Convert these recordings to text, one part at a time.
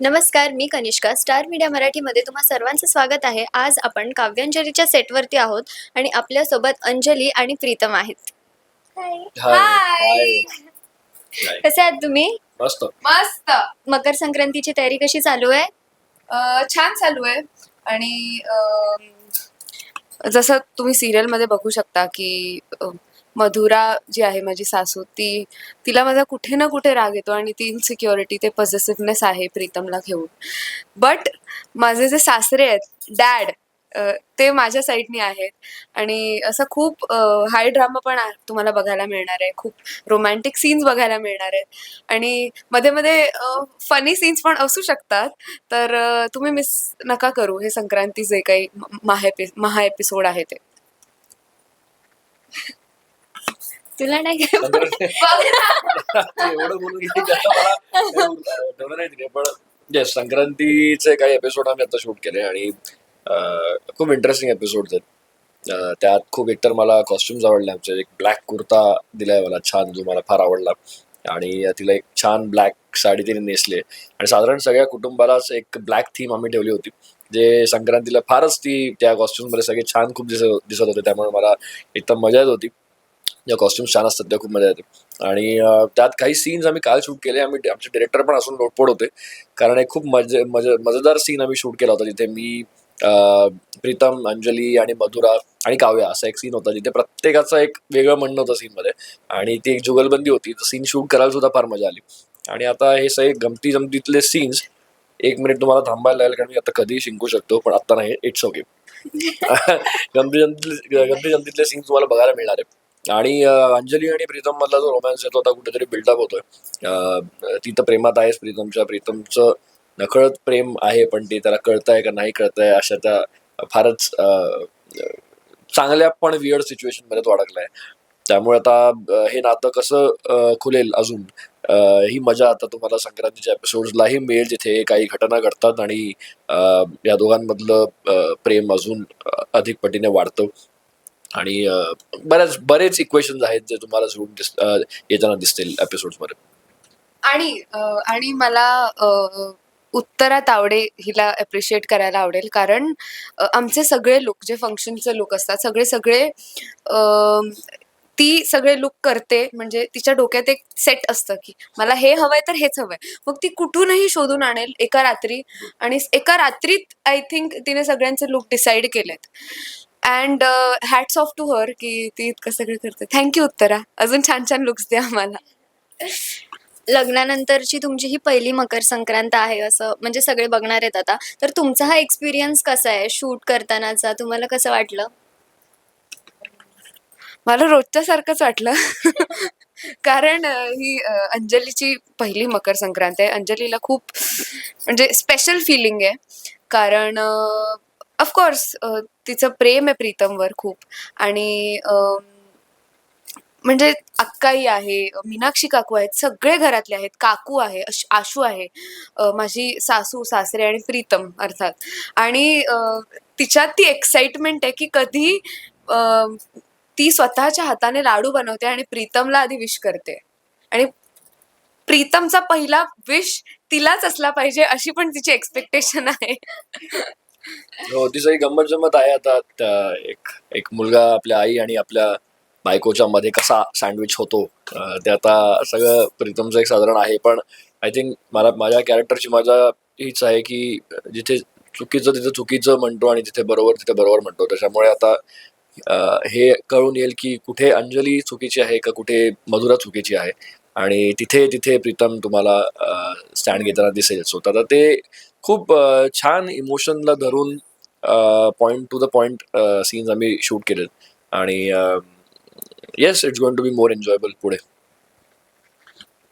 नमस्कार मी Kanishka. Star media मराठीमध्ये तुम्हा सर्वांचं स्वागत आहे. आज आपण काव्यांजलीच्या सेटवरती आहोत आणि आपल्यासोबत अंजली आणि प्रीतम आहेत. हाय हाय कसे आहात तुम्ही? मस्त. मस्त. मकर संक्रांतीची तयारी कशी चालू आहे? अं, छान चालू आहे. आणि अं, जसं तुम्ही सिरियलमध्ये बघू शकता की अं, मधुरा जी आहे माझी सासू ती तिला माझा कुठे ना कुठे राग येतो आणि ती इनसिक्युरिटी ते पॉझिटिव्हनेस आहे प्रीतमला घेऊन. बट माझे जे सासरे आहेत डॅड ते माझ्या साईडनी आहेत. आणि असं खूप हाय ड्रामा पण तुम्हाला बघायला मिळणार आहे. खूप रोमॅन्टिक सीन्स बघायला मिळणार आहेत. आणि मध्ये मध्ये फनी सीन्स पण असू शकतात. तर तुम्ही मिस नका करू. हे संक्रांती जे काही महा एपि महा एपिसोड आहे ते. तुला नाही एवढं बोलून पण येस संक्रांतीचे काही एपिसोड आम्ही आता शूट केले आणि खूप इंटरेस्टिंग एपिसोड आहेत. त्यात खूप एकतर मला कॉस्ट्युम्स आवडले आमचे एक ब्लॅक कुर्ता दिलाय मला छान जो मला फार आवडला. आणि तिला एक छान ब्लॅक साडी तिने नेसली. आणि साधारण सगळ्या कुटुंबालाच एक ब्लॅक थीम आम्ही ठेवली होती. जे संक्रांतीला फारच ती त्या costumes मध्ये सगळे छान खूप दिसत दिसत होते. त्यामुळे मला एकदम मजा येत होती. ज्या कॉस्ट्युम छान असतात त्या खूप मजा येते. आणि त्यात काही सीन्स आम्ही काल शूट केले. आम्ही आमचे डिरेक्टर पण असून लोटपोट होते. कारण एक खूप मजे मजे मजेदार सीन आम्ही शूट केला होता जिथे मी प्रीतम अंजली आणि मधुरा आणि काव्या असा एक सीन होता जिथे प्रत्येकाचं एक वेगळं म्हणणं होतं सीनमध्ये आणि ती एक जुगलबंदी होती. तर सीन शूट करायला सुद्धा फार मजा आली. आणि आता हे सगळे गमती जमतीतले सीन्स एक मिनिट तुम्हाला थांबायला लागेल कारण मी आता कधीही शिंकू शकतो पण आता नाही इट्स ओके गमती जमती गमती जमतीतले सीन्स तुम्हाला बघायला मिळणार आहे आणि अंजली आणि प्रीतम मधला जो रोमॅन्स येतो आता कुठेतरी बिल्डअप होतोय. ती तर प्रेमात आहेच प्रीतमच्या. प्रीतमचं नकळत प्रेम आहे पण ते त्याला कळतंय का नाही कळतंय अशा त्या फारच अं, चांगल्या पण विअर्ड सिच्युएशनमध्ये तो अडकलाय त्यामुळे आता हे नातं कसं खुलेल अजून? ही मजा आता तुम्हाला संक्रांतीच्या एपिसोडलाही मिळेल जिथे काही घटना घडतात आणि या दोघांमधलं प्रेम अजून अधिक पटीने वाढतं. आणि बऱ्याच बरेच इक्वेशन्स आहेत जे तुम्हाला सोडून दिस येताना दिसतील एपिसोडमध्ये आणि आणि मला उत्तरात आवडे हिला अप्रिशिएट करायला आवडेल. कारण आमचे सगळे लुक जे फंक्शनचे लुक असतात सगळे सगळे ती सगळे लुक करते. म्हणजे तिच्या डोक्यात एक सेट असतं की मला हे हवंय तर हेच हवंय. मग ती कुठूनही शोधून आणेल एका रात्री. आणि एका रात्रीत आय थिंक तिने सगळ्यांचे लुक डिसाईड केलेत. And hats off to her की ती इतकं सगळं करते थँक्यू उत्तरा. अजून छान छान लुक्स द्या आम्हाला. लग्नानंतरची तुमची ही पहिली मकर संक्रांत आहे असं म्हणजे सगळे बघणार आहेत आता. तर तुमचा हा एक्सपिरियन्स कसा आहे? शूट करतानाचा तुम्हाला कसं वाटलं? मला रोजच्या सारखंच वाटलं. कारण ही अंजलीची पहिली मकर संक्रांत आहे. अंजलीला खूप म्हणजे स्पेशल फिलिंग आहे. कारण ऑफकोर्स तिचं प्रेम आहे प्रीतमवर खूप. आणि म्हणजे अक्काई आहे मीनाक्षी काकू आहेत सगळे घरातले आहेत. काकू आहे आशू आहे माझी सासू सासरे आणि प्रीतम अर्थात. आणि तिच्यात ती एक्साइटमेंट आहे की कधी ती स्वतःच्या हाताने लाडू बनवते आणि प्रीतमला आधी विश करते. आणि प्रीतमचा पहिला विश तिलाच असला पाहिजे अशी पण तिची एक्सपेक्टेशन आहे. हो तिचं गंमत जमत आहे आता. त्या- एक एक मुलगा आपल्या आई आणि आपल्या बायकोच्या मध्ये कसा सँडविच होतो. अं, ते आता सगळं प्रीतमचं एक साधारण आहे. पण आय थिंक मला माझ्या कॅरेक्टरची माझा हीच आहे की जिथे चुकीचं तिथे चुकीचं म्हणतो आणि जिथे बरोबर तिथे बरोबर म्हणतो. त्याच्यामुळे आता अं, हे कळून येईल की कुठे अंजली चुकीची आहे का कुठे मधुरा चुकीची आहे. आणि तिथे तिथे प्रीतम तुम्हाला स्टँड घेताना दिसेल. सो आता ते खूप छान इमोशनला धरून point to the point scenes आम्ही शूट केलेत. आणि yes it's going to be more enjoyable पुढे.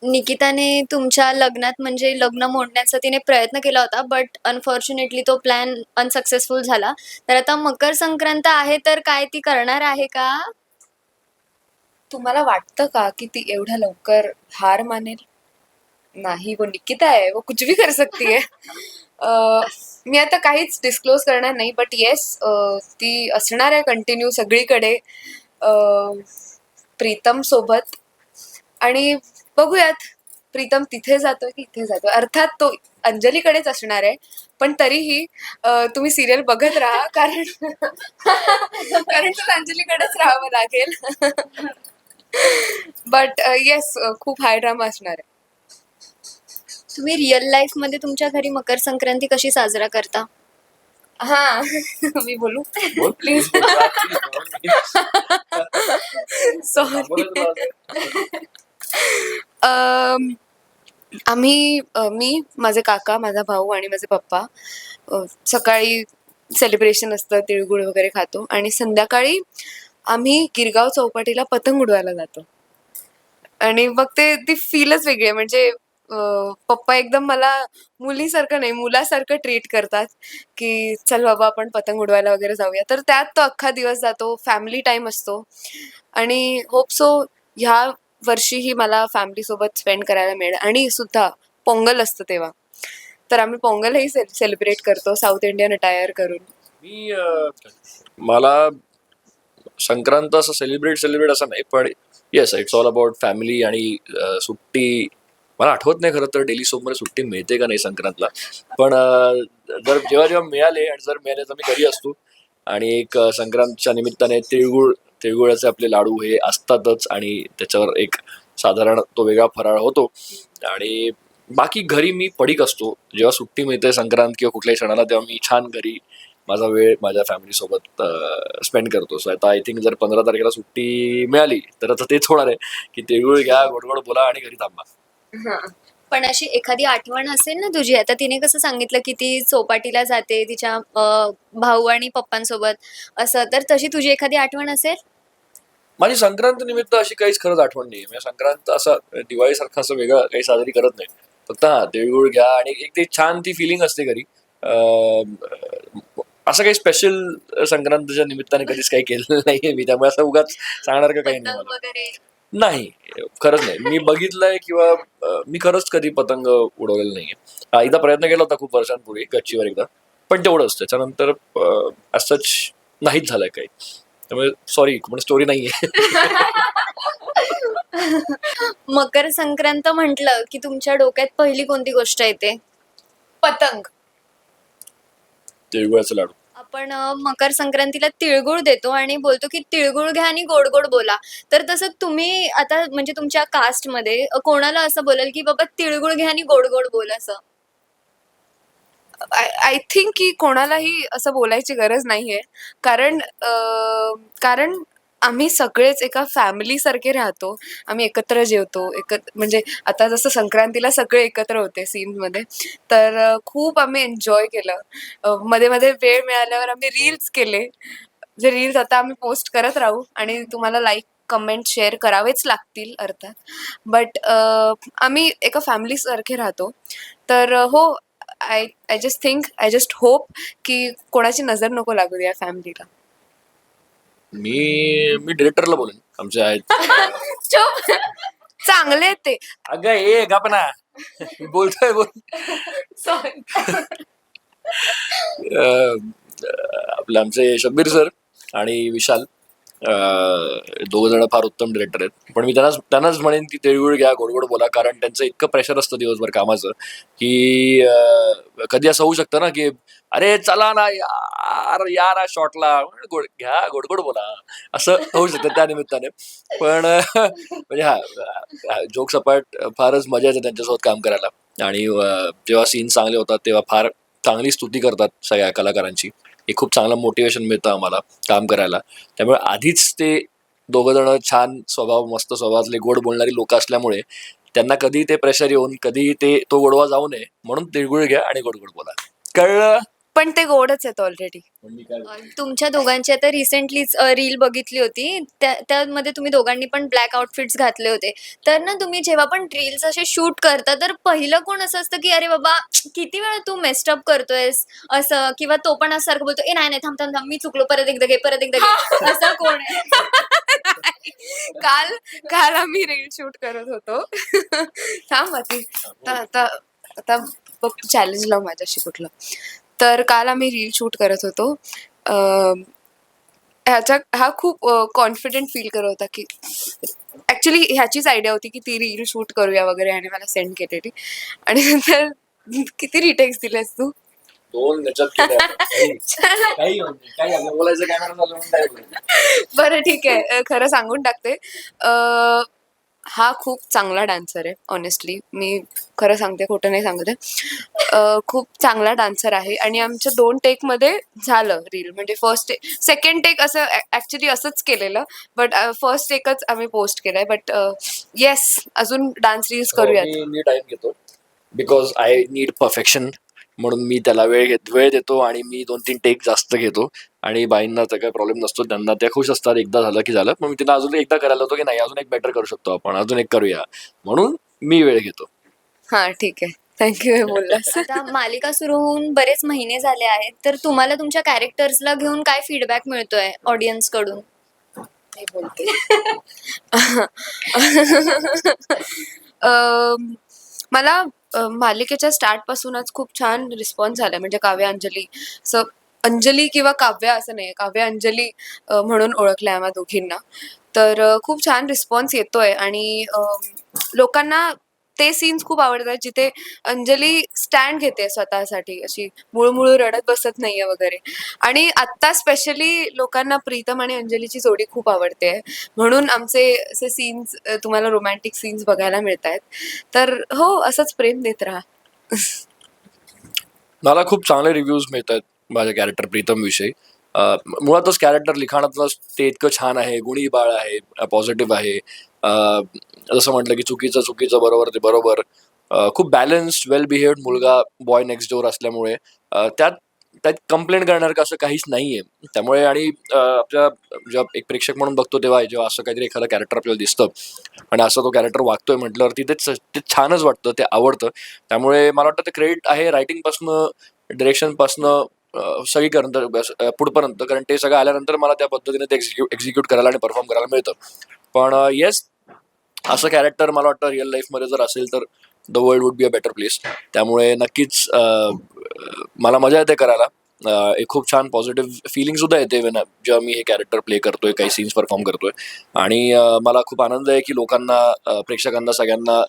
निकिताने तुमच्या लग्नात म्हणजे लग्न मोडण्याचा तिने प्रयत्न केला होता बट अनफॉर्च्युनेटली तो प्लॅन अनसक्सेसफुल झाला. तर आता मकर संक्रांत आहे तर काय ती करणार आहे का? तुम्हाला वाटतं का की ती एवढ्या लवकर हार मानेल? नाही वो निकिता आहे वो कुछ भी कर सकती है. अं, मी आता काहीच डिस्क्लोज करणार नाही बट येस ती असणार आहे कंटिन्यू सगळीकडे प्रीतम सोबत. आणि बघूयात प्रीतम तिथे जातोय की इथे जातोय? अर्थात तो अंजलीकडेच असणार आहे पण तरीही अं, तुम्ही सिरियल बघत राहा कारण कारण तुला अंजलीकडेच राहावं लागेल. बट येस खूप हाय ड्रामा असणार आहे. तुम्ही रिअल लाईफमध्ये तुमच्या घरी मकर संक्रांती कशी साजरा करता? हा मी बोलू? बोल Please. सॉरी अम, आम्ही अ, मी माझे काका माझा भाऊ आणि माझे पप्पा अ, सकाळी सेलिब्रेशन असतं तिळगुळ वगैरे खातो आणि संध्याकाळी आम्ही गिरगाव चौपाटीला पतंग उडवायला जातो. आणि मग ते ती फीलच वेगळी आहे. म्हणजे पप्पा एकदम मला मुलीसारखं नाही मुलासारखं ट्रीट करतात की चल बाबा आपण पतंग उडवायला वगैरे जाऊया. तर त्यात तो अख्खा दिवस जातो फॅमिली टाईम असतो. आणि होप सो ह्या वर्षीही मला फॅमिलीसोबत स्पेंड करायला मिळेल. आणि सुद्धा पोंगल असतं तेव्हा. तर आम्ही पोंगलही सेलिब्रेट करतो साऊथ इंडियन अटायर करून. मी मला संक्रांत असं सेलिब्रेट सेलिब्रेट असं नाही पण yes it's all about family आणि सुट्टी मला आठवत नाही खरं तर डेली सोबमध्ये सुट्टी मिळते का नाही संक्रांतला. पण जर जेव्हा जेव्हा मिळाले आणि जर मिळाले तर मी घरी असतो. आणि एक संक्रांतच्या निमित्ताने तिळगुळ तिळगुळाचे आपले लाडू हे असतातच आणि त्याच्यावर एक साधारण तो वेगळा फराळ होतो. आणि बाकी घरी मी पडीक असतो. जेव्हा सुट्टी मिळते संक्रांत किंवा कुठल्याही सणाला तेव्हा मी छान घरी माझा वेळ माझ्या फॅमिलीसोबत स्पेंड करतो. सो आता आय थिंक जर पंधरा तारखेला सुट्टी मिळाली तर आता तेच होणार आहे की तिळगुळ घ्या गोडगोड बोला आणि घरी थांबा. पण अशी एखादी आठवण असेल ना तुझी? आता तिने कसं सांगितलं की ती चौपाटीला जाते तिच्या अं, भाऊ आणि पप्पांसोबत. असं तर तशी तुझी एखादी आठवण असेल? माझी संक्रांत निमित्त अशी काहीच खरंच आठवण नाही म्हणजे संक्रांत असं दिवाळीसारखं असं वेगळं काही साजरी करत नाही. फक्त हा तिळगुळ घ्या आणि एक ते छान ती फिलिंग असते घरी. अं, असं काही स्पेशल संक्रांतच्या निमित्ताने कधीच काही केलेलं नाहीये मी. त्यामुळे असं उगाच सांगणार का काही नाही पतंग मला. वगैरे. नाही खरंच नाही. मी बघितलंय किंवा मी खरंच कधी पतंग उडवलेलं नाहीये. एकदा प्रयत्न केला होता खूप वर्षांपूर्वी गच्चीवर एकदा. पण तेवढंच त्याच्यानंतर सच नाहीच झालंय काही. त्यामुळे सॉरी पण स्टोरी नाहीये. मकर संक्रांत म्हटलं की तुमच्या डोक्यात पहिली कोणती गोष्ट येते पतंग. तिळगुळाचे लाडू. आपण मकर संक्रांतीला तिळगुळ देतो आणि बोलतो की तिळगुळ घ्या आणि गोड गोड बोला. तर तसं तुम्ही आता म्हणजे तुमच्या कास्टमध्ये अं, कोणाला असं बोलाल की बाबा तिळगुळ घ्या आणि गोड गोड बोल असं? आय थिंक की कोणालाही असं बोलायची गरज नाहीये. कारण अं, कारण आम्ही सगळेच एका फॅमिलीसारखे राहतो. आम्ही एकत्र जेवतो. एकत्र म्हणजे आता जसं संक्रांतीला सगळे एकत्र होते सीनमध्ये तर खूप आम्ही एन्जॉय केलं. मध्ये मध्ये वेळ मिळाल्यावर आम्ही रील्स केले. जे रील्स आता आम्ही पोस्ट करत राहू आणि तुम्हाला लाईक कमेंट शेअर करावेच लागतील अर्थात. बट आम्ही एका फॅमिलीसारखे राहतो. तर हो I I just think I just hope की कोणाची नजर नको लागू द्या फॅमिलीला मी मी डिरेक्टरला बोलेन आमचे आहेत. चांगले आहेत ते. अगं ए गपना बोलतोय बोल. सॉरी अं, आपले आमचे शब्बीर सर आणि विशाल. दोघ जण फार उत्तम डिरेक्टर आहेत. पण मी त्यांनाच त्यांनाच म्हणेन की तिळगुळ घ्या गोड गोड बोला कारण त्यांचं इतकं प्रेशर असतं दिवसभर कामाचं की कधी असं होऊ शकतं ना की अरे चला ना यार या ना शॉटला गोड घ्या गोडगोड बोला. असं होऊ शकतं त्या निमित्ताने. पण म्हणजे हा जोक सपाट फारच मजा येते त्यांच्यासोबत काम करायला. आणि जेव्हा सीन चांगले होतात तेव्हा फार चांगली स्तुती करतात सगळ्या कलाकारांची. हे खूप चांगलं मोटिवेशन मिळतं आम्हाला काम करायला. त्यामुळे आधीच ते दोघं जण छान स्वभाव मस्त स्वभावातले गोड बोलणारी लोक असल्यामुळे त्यांना कधी ते प्रेशर येऊन कधी ते तो गोडवा जाऊ नये म्हणून तिळगुळ घ्या आणि गोड गोड बोला. कळलं? पण ते गोडच आहेत ऑलरेडी काय? तुमच्या दोघांची आता रिसेंटलीच रील बघितली होती. त्या त्यामध्ये तुम्ही दोघांनी पण ब्लॅक आउटफिट्स घातले होते. तर ना तुम्ही जेव्हा पण रील्स असे शूट करता तर पहिलं कोण असं असतं की अरे बाबा किती वेळा तू मेस्टअप करतोयस? असं किंवा तो पण असं सारखं बोलतो ए नाही नाही थांब थांब थांब मी चुकलो परत एकदा घे परत एकदा घे. असं कोण आहे? काल काल आम्ही रील शूट करत होतो. थांब आता आता आता बघ चॅलेंज लाव माझ्याशी कुठलं. तर काल आम्ही रील शूट करत होतो. अं, ह्याच्या हा खूप कॉन्फिडेंट फील करत होता की ऍक्च्युली ह्याचीच आयडिया होती की ती रील शूट करूया वगैरे आणि मला सेंड केलेली. आणि नंतर किती रिटेक्स दिलेस तू? दोन. बरं ठीक आहे. खरं सांगून टाकते. हा खूप चांगला डान्सर आहे ऑनेस्टली मी खरं सांगते खोटं नाही सांगत. आहे खूप चांगला डान्सर आहे. आणि आमच्या दोन टेकमध्ये झालं रील म्हणजे फर्स्ट टेक सेकंड टेक असं ॲक्च्युली असंच केलेलं. बट फर्स्ट टेकच आम्ही पोस्ट केलंय. बट येस अजून डान्स रील्स करूयात. मी टाइम घेतो. बिकॉज आय नीड परफेक्शन म्हणून मी त्याला वेळ घेत वेळ देतो आणि मी दोन तीन टेक जास्त घेतो. आणि बाईंना तर काही प्रॉब्लेम नसतो त्यांना त्या खुश असतात. एकदा झालं की झालं. पण मी त्यांना अजून एकदा करायला होतो की नाही? अजून एक बेटर करू शकतो आपण. अजून एक करूया. म्हणून मी वेळ घेतो. हां ठीक आहे. थँक्यू बोललास आता मालिका सुरू होऊन बरेच महिने झाले आहेत. तर तुम्हाला तुमच्या कॅरेक्टर्सला घेऊन काय फीडबॅक मिळतोय ऑडियन्सकडून? मी बोलते. अम, मला अ, मालिकेच्या स्टार्ट पासूनच खूप छान रिस्पॉन्स झालाय. म्हणजे काव्य अंजली. असं अंजली किंवा काव्य असं नाही. काव्य अंजली अ, म्हणून ओळखलंय आम्हा दोघींना. तर अ, खूप छान रिस्पॉन्स येतोय. आणि लोकांना ते सीन्स खूप आवडतात जिथे अंजली स्टँड घेते स्वतःसाठी अशी मुळमुळू रडत बसत नाहीये वगैरे. आणि आत्ता स्पेशली लोकांना प्रीतम आणि अंजलीची जोडी खूप आवडते. म्हणून आमचे असे सीन्स तुम्हाला रोमॅन्टिक सीन्स बघायला मिळत आहेत तर हो असंच प्रेम देत राहा. मला खूप चांगले रिव्ह्यूज मिळत आहेत माझ्या कॅरेक्टर प्रीतम विषयी. मुळातच कॅरेक्टर लिखाणातलं ते इतकं छान आहे गुणी बाळ आहे पॉझिटिव्ह आहे. जसं म्हटलं की चुकीचं चुकीचं बरोबर ते बरोबर. खूप बॅलन्स्ड वेल बिहेव्ड मुलगा बॉय नेक्स्ट डोअर असल्यामुळे त्यात त्यात कंप्लेंट करणार असं काहीच नाहीये. त्यामुळे आणि आपल्या जेव्हा एक प्रेक्षक म्हणून बघतो तेव्हा जेव्हा असं काहीतरी एखादं कॅरेक्टर आपल्याला दिसतं आणि असं तो कॅरेक्टर वागतोय म्हटल्यावर तिथेच ते छानच वाटतं ते आवडतं. त्यामुळे मला वाटतं ते क्रेडिट आहे रायटिंगपासनं डिरेक्शनपासनं सगळीपर्यंत पुढपर्यंत. कारण ते सगळं आल्यानंतर मला त्या पद्धतीने ते एक्झिक्यूट एक्झिक्यूट करायला आणि परफॉर्म करायला मिळतं. पण येस असं कॅरेक्टर मला वाटतं रिअल लाईफमध्ये जर असेल तर the world would be a better place त्यामुळे नक्कीच मला मजा येते करायला. एक खूप छान पॉझिटिव्ह फिलिंग सुद्धा येते वेन जेव्हा मी हे कॅरेक्टर प्ले करतोय काही सीन्स परफॉर्म करतोय. आणि मला खूप आनंद आहे की लोकांना प्रेक्षकांना सगळ्यांना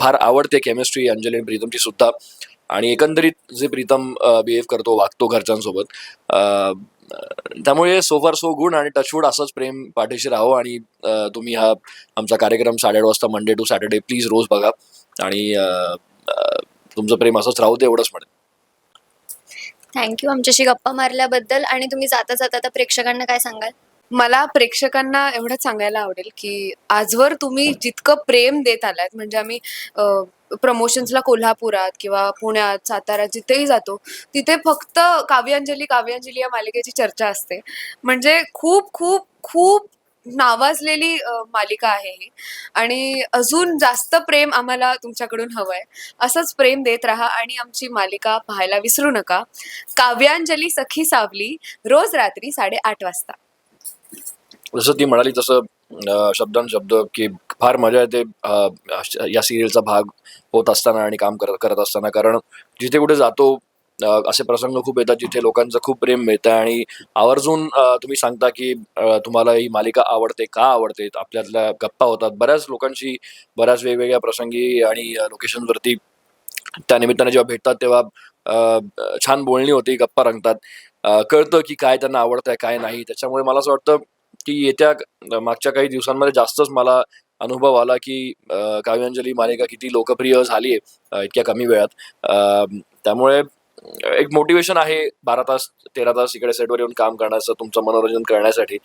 फार आवडते केमिस्ट्री अंजली आणि प्रीतमची सुद्धा. आणि एकंदरीत जे प्रीतम बिहेव करतो वागतो घरच्यांसोबत त्यामुळे सो फार सो गुड आणि टचवूड असंच प्रेम पाठीशी राहो आणि तुम्ही हा आमचा कार्यक्रम साडेआठ वाजता मंडे टू सॅटर्डे प्लीज रोज बघा आणि तुमचं प्रेम असंच राहू दे एवढंच म्हणेन. थँक्यू आमच्याशी गप्पा मारल्याबद्दल आणि तुम्ही जाता जाता प्रेक्षकांना काय सांगाल? मला प्रेक्षकांना एवढंच सांगायला आवडेल की आजवर तुम्ही जितकं प्रेम देत आलात म्हणजे आम्ही प्रमोशन्सला कोल्हापुरात किंवा पुण्यात सातारा जिथेही जातो तिथे फक्त काव्यांजली काव्यांजली या मालिकेची चर्चा असते. म्हणजे खूप खूप खूप नावाजलेली अ, मालिका आहे ही. आणि अजून जास्त प्रेम आम्हाला तुमच्याकडून हवंय. असंच प्रेम देत राहा आणि आमची मालिका पाहायला विसरू नका. काव्यांजली सखी सावली रोज रात्री साडेआठ वाजता. जसं ती म्हणाली तसं अं, शब्दान शब्द की फार मजा येते या सिरियलचा भाग होत असताना आणि काम करत करत असताना. कारण जिथे कुठे जातो असे प्रसंग खूप येतात जिथे लोकांचं खूप प्रेम मिळतं आणि आवर्जून तुम्ही सांगता की तुम्हाला ही मालिका आवडते का आवडते? आपल्यातल्या गप्पा होतात. बऱ्याच लोकांशी बऱ्याच वेगवेगळ्या प्रसंगी आणि लोकेशनवरती त्या निमित्ताने जेव्हा भेटतात तेव्हा छान बोलणी होती गप्पा रंगतात. कळतं की काय त्यांना आवडतंय काय नाही. त्याच्यामुळे मला असं वाटतं की येत्या मागच्या काही दिवसांमध्ये जास्तच मला अनुभव आला की काव्यांजली मालिका किती लोकप्रिय झाली आहे इतक्या कमी वेळात. त्यामुळे एक मोटिवेशन आहे बारा तास तेरा तास इकडे सेटवर येऊन काम करण्याचं तुमचं मनोरंजन करण्यासाठी.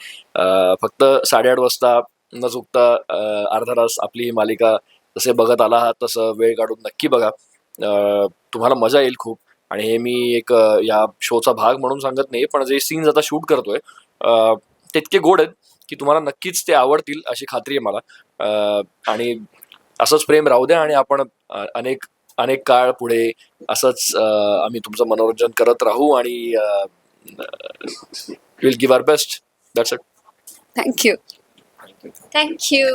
फक्त साडेआठ वाजता न चुकता अर्धा तास आपली ही मालिका जसे बघत आला आहात तसं वेळ काढून नक्की बघा. तुम्हाला मजा येईल खूप. आणि हे मी एक या शोचा भाग म्हणून सांगत नाही पण जे सीन्स आता शूट करतोय अं, ते इतके गोड आहेत की तुम्हाला नक्कीच ते आवडतील अशी खात्री आहे मला. अं, आणि असंच प्रेम राहू द्या आणि आपण अनेक अनेक काळ पुढे असंच अं, आम्ही तुमचं मनोरंजन करत राहू आणि will give our best. That's it thank you thank you